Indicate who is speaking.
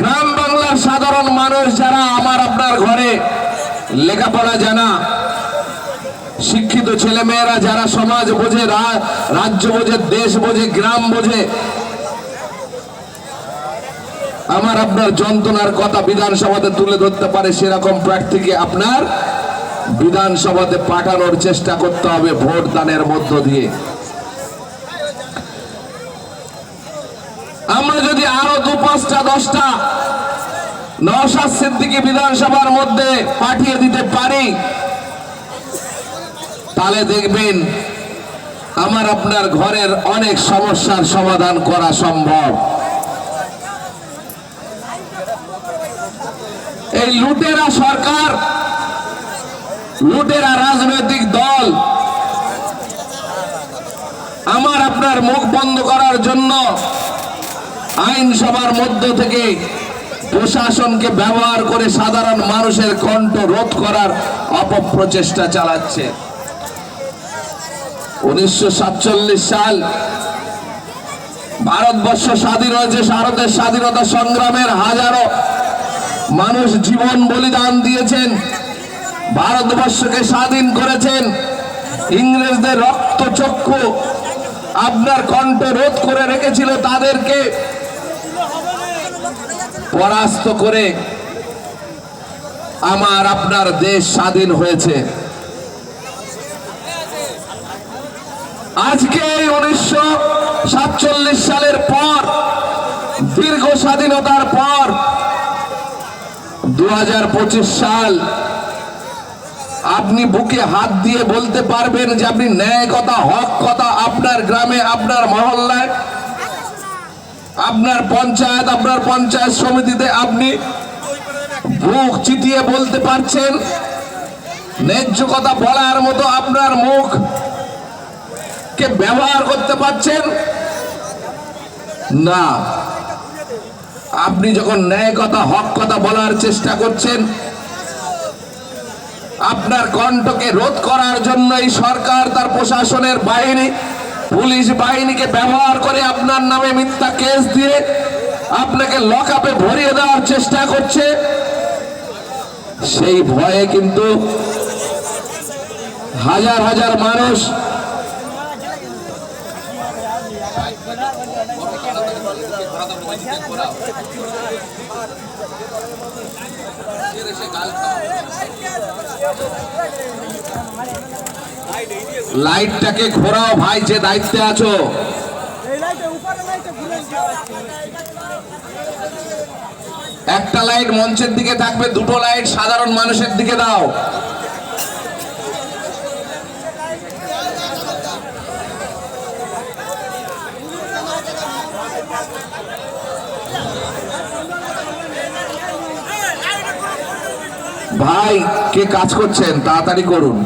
Speaker 1: গ্রাম বাংলার সাধারণ মানুষ যারা, আমার আপনার ঘরে লেখাপড়া জানা শিক্ষিত ছেলেমেয়েরা যারা সমাজ বোঝে রাজ্য বোঝে, দেশ বোঝে, গ্রাম বোঝে, আমার আপনার যন্ত্রণার কথা বিধানসভাতে তুলে ধরতে পারে, সেরকম প্রার্থীকে আপনার বিধানসভাতে পাঠানোর চেষ্টা করতে হবে ভোট দানের মধ্য দিয়ে। নওশাদ সিদ্দিকী বিধানসভার মধ্যে পাঠিয়ে দিতে পারি? তাহলে দেখবেন, আমার আপনার ঘরের অনেক সমস্যার সমাধান করা সম্ভব। এই লুটেরা সরকার, লুটেরা রাজনৈতিক দল, আমার আপনার মুখ বন্ধ করার জন্য আইনসভার মধ্য থেকে প্রশাসনকে ব্যবহার করে সাধারণ মানুষের কণ্ঠ রোধ করার অপপ্রচেষ্টা চালাচ্ছে। উনিশশো সাতচল্লিশ সাল ভারতবর্ষ স্বাধীন হয়েছে, ভারতের স্বাধীনতা সংগ্রামের হাজারো মানুষ জীবন বলিদান দিয়েছেন, ভারতবর্ষকে স্বাধীন করেছেন। ইংরেজদের রক্ত চক্ষু আপনার কণ্ঠ রোধ করে রেখেছিল তাদেরকে। পরাস্ত করে আমার আপনার দেশ স্বাধীন হয়েছে। আজকে উনিশশো সাতচল্লিশ সালের পর, দীর্ঘ স্বাধীনতার পর দু হাজার পঁচিশ সাল, আপনি বুকে হাত দিয়ে বলতে পারবেন যে আপনি ন্যায় কথা, হক কথা আপনার গ্রামে, আপনার মহল্লায় আপনার পঞ্চায়েত আপনার পঞ্চায়েত সমিতিতে আপনি বুক চিতিয়ে বলতে পারছেন। ন্যায্য কথা বলার মতো আপনার মুখ কে ব্যবহার করতে পারছেন? না। আপনি যখন ন্যায় কথা, হক কথা বলার চেষ্টা করছেন, আপনার কণ্ঠকে রোধ করার জন্য এই সরকার তার প্রশাসনের বাহিনী পুলিশ বাহিনীকে ব্যবহার করে আপনার নামে মিথ্যা কেস দিয়ে আপনাকে লকআপে ভরিয়ে দেওয়ার চেষ্টা করছে। সেই ভয়ে কিন্তু হাজার হাজার মানুষ লাইটটাকে ঘোরাও ভাই যে দায়িত্বে আছো। একটা লাইট মঞ্চের দিকে থাকবে দুটো লাইট সাধারণ মানুষের দিকে দাও। ভাই কে কাজ করছেন? তাড়াতাড়ি করুন।